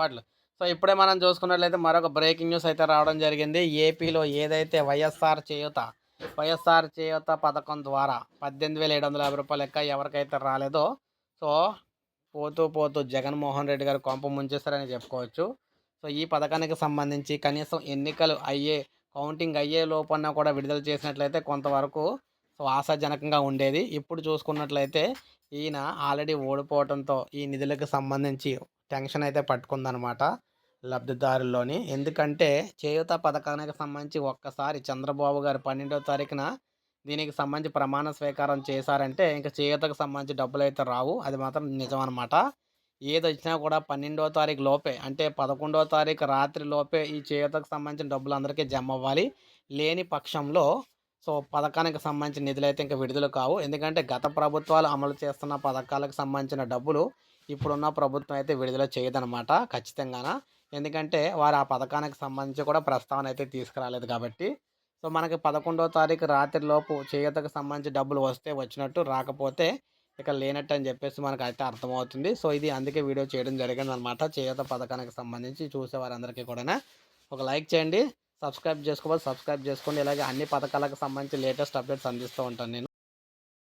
వాటిలో. సో ఇప్పుడే మనం చూసుకున్నట్లయితే మరొక బ్రేకింగ్ న్యూస్ అయితే రావడం జరిగింది. ఏపీలో ఏదైతే వైఎస్ఆర్ చేయూత వైఎస్ఆర్ చేయూత పథకం ద్వారా పద్దెనిమిది వేల ఏడు వందల యాభై రూపాయలు లెక్క ఎవరికైతే రాలేదో సో పోతూ పోతూ జగన్మోహన్ రెడ్డి గారు కొంప ముంచేస్తారని చెప్పుకోవచ్చు. సో ఈ పథకానికి సంబంధించి కనీసం ఎన్నికలు అయ్యే కౌంటింగ్ అయ్యే లోపన్నా కూడా విడుదల చేసినట్లయితే కొంతవరకు సో ఆశాజనకంగా ఉండేది. ఇప్పుడు చూసుకున్నట్లయితే ఈయన ఆల్రెడీ ఓడిపోవడంతో ఈ నిధులకు సంబంధించి టెన్షన్ అయితే పట్టుకుందనమాట లబ్ధిదారుల్లోని. ఎందుకంటే చేయూత పథకానికి సంబంధించి ఒక్కసారి చంద్రబాబు గారు పన్నెండవ తారీఖున దీనికి సంబంధించి ప్రమాణ స్వీకారం చేశారంటే ఇంకా చేయూతకు సంబంధించి డబ్బులు అయితే రావు. అది మాత్రం నిజం అనమాట ఏది వచ్చినా కూడా పన్నెండవ తారీఖు లోపే అంటే పదకొండవ తారీఖు రాత్రి లోపే ఈ చేయూతకు సంబంధించిన డబ్బులు అందరికీ జమ అవ్వాలి లేని పక్షంలో సో పథకానికి సంబంధించిన నిధులు అయితే ఇంకా విడుదల కావు. ఎందుకంటే గత ప్రభుత్వాలు అమలు చేస్తున్న పథకాలకు సంబంధించిన డబ్బులు ఇప్పుడున్న ప్రభుత్వం అయితే విడుదల చేయదనమాట ఖచ్చితంగాన. ఎందుకంటే వారు ఆ పథకానికి సంబంధించి కూడా ప్రస్తావన అయితే తీసుకురాలేదు కాబట్టి. సో మనకి పదకొండవ తారీఖు రాత్రిలోపు చేయూతకు సంబంధించి డబ్బులు వస్తే వచ్చినట్టు రాకపోతే ఇక లేనట్టు అని చెప్పేసి మనకు అయితే అర్థమవుతుంది. సో ఇది అందుకే వీడియో చేయడం జరిగింది అనమాట చేయూత పథకానికి సంబంధించి చూసే వారందరికీ కూడా ఒక లైక్ చేయండి సబ్స్క్రైబ్ చేసుకోవాలి సబ్స్క్రైబ్ చేసుకోండి. ఇలాగే అన్ని పథకాలకు సంబంధించి లేటెస్ట్ అప్డేట్స్ అందిస్తూ ఉంటాను నేను.